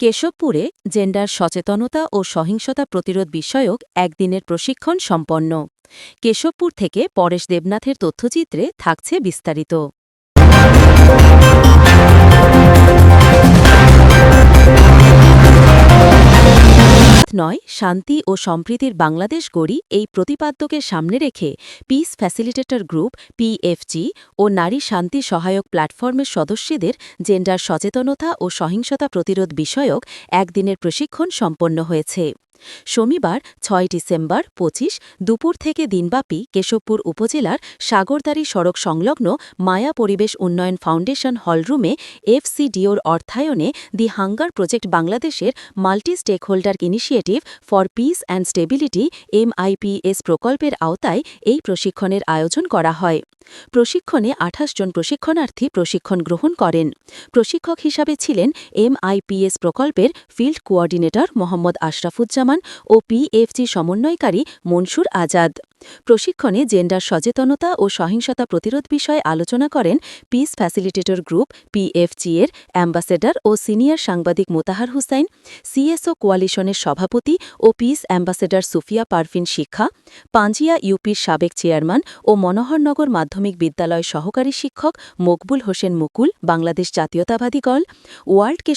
কেশবপুরে gender সচেতনতা ও সহিংসতা প্রতিরোধ বিষয়ক একদিনের প্রশিক্ষণ সম্পন্ন। কেশবপুর থেকে পরেশ দেবনাথের তথ্যচিত্রে থাকছে বিস্তারিত। নয়, শান্তি ও সম্প্রীতির বাংলাদেশ গড়ি এই প্রতিপাদ্যকে সামনে রেখে পিস ফ্যাসিলিটেটর গ্রুপ পিএফজি ও নারী শান্তি সহায়ক প্ল্যাটফর্মের সদস্যদের জেন্ডার সচেতনতা ও সহিংসতা প্রতিরোধ বিষয়ক একদিনের প্রশিক্ষণ সম্পন্ন হয়েছে। শনিবার, ছয় ডিসেম্বর, পঁচিশ, দুপুর থেকে দিনব্যাপী কেশবপুর উপজেলার সাগরদারি সড়ক সংলগ্ন মায়া পরিবেশ উন্নয়ন ফাউন্ডেশন হলরুমে এফসিডিওর অর্থায়নে দি হাঙ্গার প্রজেক্ট বাংলাদেশের multi stakeholder initiative for peace and stability MIPS প্রকল্পের আওতায় এই প্রশিক্ষণের আয়োজন করা হয়। প্রশিক্ষণে আঠাশ জন প্রশিক্ষণার্থী প্রশিক্ষণ গ্রহণ করেন। প্রশিক্ষক হিসাবে ছিলেন এমআইপিএস প্রকল্পের ফিল্ড কোঅর্ডিনেটর মোহাম্মদ আশরাফুজ্জামান। ও পিএফজি সমন্বয়কারী মনসুর আজাদ। প্রশিক্ষণে জেন্ডার সচেতনতা ও সহিংসতা প্রতিরোধ বিষয়ে আলোচনা করেন পিস ফ্যাসিলিটেটর গ্রুপ পিএফজি এর অ্যাম্বাসেডর ও সিনিয়র সাংবাদিক মোতাহার হুসাইন সিএসও কোয়ালিশনের সভাপতি ও পিস অ্যাম্বাসেডর সুফিয়া পারফিন শিক্ষা, পাঞ্জিয়া ইউপির সাবেক চেয়ারম্যান ও মনোহরনগর মাধ্যমিক বিদ্যালয় সহকারী শিক্ষক মকবুল হোসেন মুকুল, বাংলাদেশ জাতীয়তাবাদী দল, ওয়ার্ল্ড কেশব